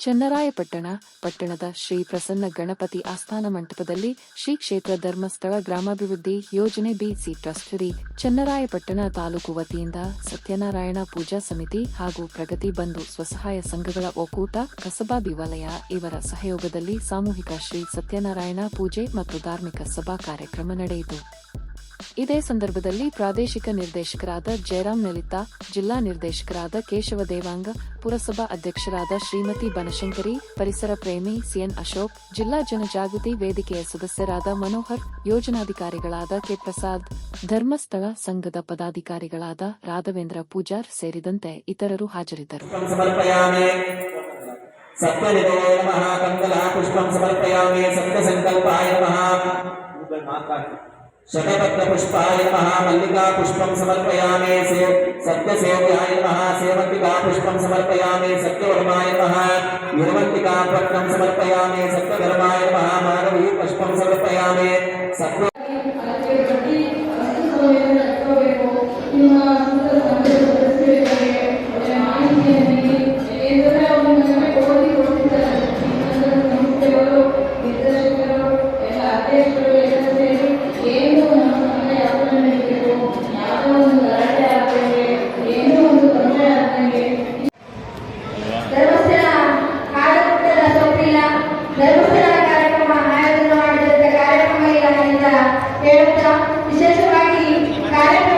ಚನ್ನರಾಯಪಟ್ಟಣ ಪಟ್ಟಣದ ಶ್ರೀ ಪ್ರಸನ್ನ ಗಣಪತಿ ಆಸ್ಥಾನ ಮಂಟಪದಲ್ಲಿ ಶ್ರೀ ಕ್ಷೇತ್ರ ಧರ್ಮಸ್ಥಳ ಗ್ರಾಮಾಭಿವೃದ್ಧಿ ಯೋಜನೆ ಬಿಸಿ ಟ್ರಸ್ಟ್ ಶ್ರೀ ಚನ್ನರಾಯಪಟ್ಟಣ ತಾಲೂಕು ವತಿಯಿಂದ ಸತ್ಯನಾರಾಯಣ ಪೂಜಾ ಸಮಿತಿ ಹಾಗೂ ಪ್ರಗತಿ ಬಂಧು ಸ್ವಸಹಾಯ ಸಂಘಗಳ ಒಕ್ಕೂಟ, ಕಸಬಾ ಬಿವಲಯ ಇವರ ಸಹಯೋಗದಲ್ಲಿ ಸಾಮೂಹಿಕ ಶ್ರೀ ಸತ್ಯನಾರಾಯಣ ಪೂಜೆ ಮತ್ತು ಧಾರ್ಮಿಕ ಸಭಾ ಕಾರ್ಯಕ್ರಮ ನಡೆಯಿತು. ಇದೇ ಸಂದರ್ಭದಲ್ಲಿ ಪ್ರಾದೇಶಿಕ ನಿರ್ದೇಶಕರಾದ ಜಯರಾಮ್ ಲಲಿತಾ ಜಿಲ್ಲಾ ನಿರ್ದೇಶಕರಾದ ಕೇಶವ ದೇವಾಂಗ, ಪುರಸಭಾ ಅಧ್ಯಕ್ಷರಾದ ಶ್ರೀಮತಿ ಬನಶಂಕರಿ, ಪರಿಸರ ಪ್ರೇಮಿ ಸಿಎನ್ ಅಶೋಕ್, ಜಿಲ್ಲಾ ಜನಜಾಗೃತಿ ವೇದಿಕೆಯ ಸದಸ್ಯರಾದ ಮನೋಹರ್, ಯೋಜನಾಧಿಕಾರಿಗಳಾದ ಕೆ ಪ್ರಸಾದ್, ಧರ್ಮಸ್ಥಳ ಸಂಘದ ಪದಾಧಿಕಾರಿಗಳಾದ ರಾಘವೇಂದ್ರ ಪೂಜಾರ್ ಸೇರಿದಂತೆ ಇತರರು ಹಾಜರಿದ್ದರು. समर्पयामि सत्यनिधये नमः कन्दला पुष्पं समर्पयामि सत्यसङ्कल्पाय नमः शतपत्रपुष्पाय नमः मल्लिका पुष्पं समर्पयामि से सत्यसेव्याय नमः सेवन्तिका पुष्पं समर्पयामि सत्यवर्माय नमः निर्वन्तिका पत्रं समर्पयामि सत्यधर्माय नमः मानवी पुष्पं समर्पयामि सत्य ಕಾರ್ಯಕ್ರಮ ಆಯೋಜನೆ ಮಾಡಿದಂತ ಕಾರ್ಯಕ್ರಮ ಹೇಳುತ್ತಾ ವಿಶೇಷವಾಗಿ ಕಾರ್ಯಕ್ರಮಗಳನ್ನು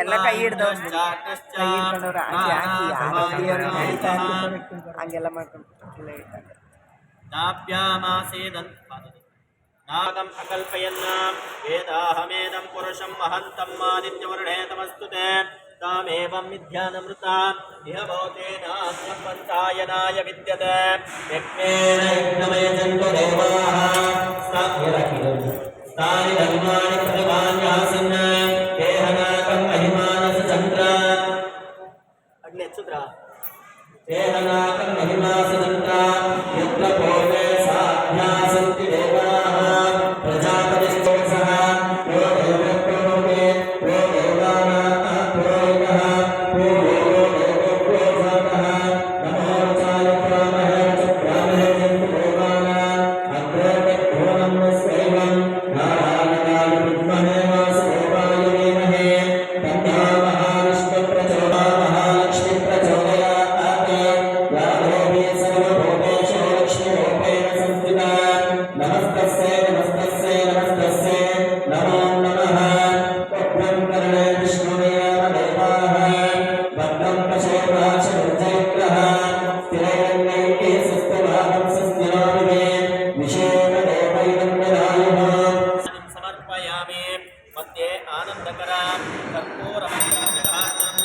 ಎಲ್ಲ ಕೈ ಹಿಡ್ದು ಕೈ ಹಿಡ್ಕೊಂಡವ್ರು ಹಂಗೆ ಹಾಕಿ ದೇವ್ರಿಗೆ ನಡೀತಾ ಇರ್ತಾರೆ. ಹಂಗೆಲ್ಲ ಮಾಡ್ಕೊಂಡು ಎಲ್ಲ ಇಟ್ಟಾಗ नाभ्यामासेदन् नागम् अकल्पयन् वेदाहमेदं पुरुषं महन्तं मादित्यवर्णे तमस्तु ते तामेवं विद्यानमृता इह भवतेनात्मपन्थायनाय विद्यते यज्ञेन यज्ञमयजन्तु देवाः तानि धर्माणि प्रतिमान्यासन् देहनाकं महिमानस चन्द्र अग्नेच्छुद्रा देहनाकं महिमासदन्ता यत्र पूर्वे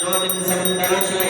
Lord, in some direction.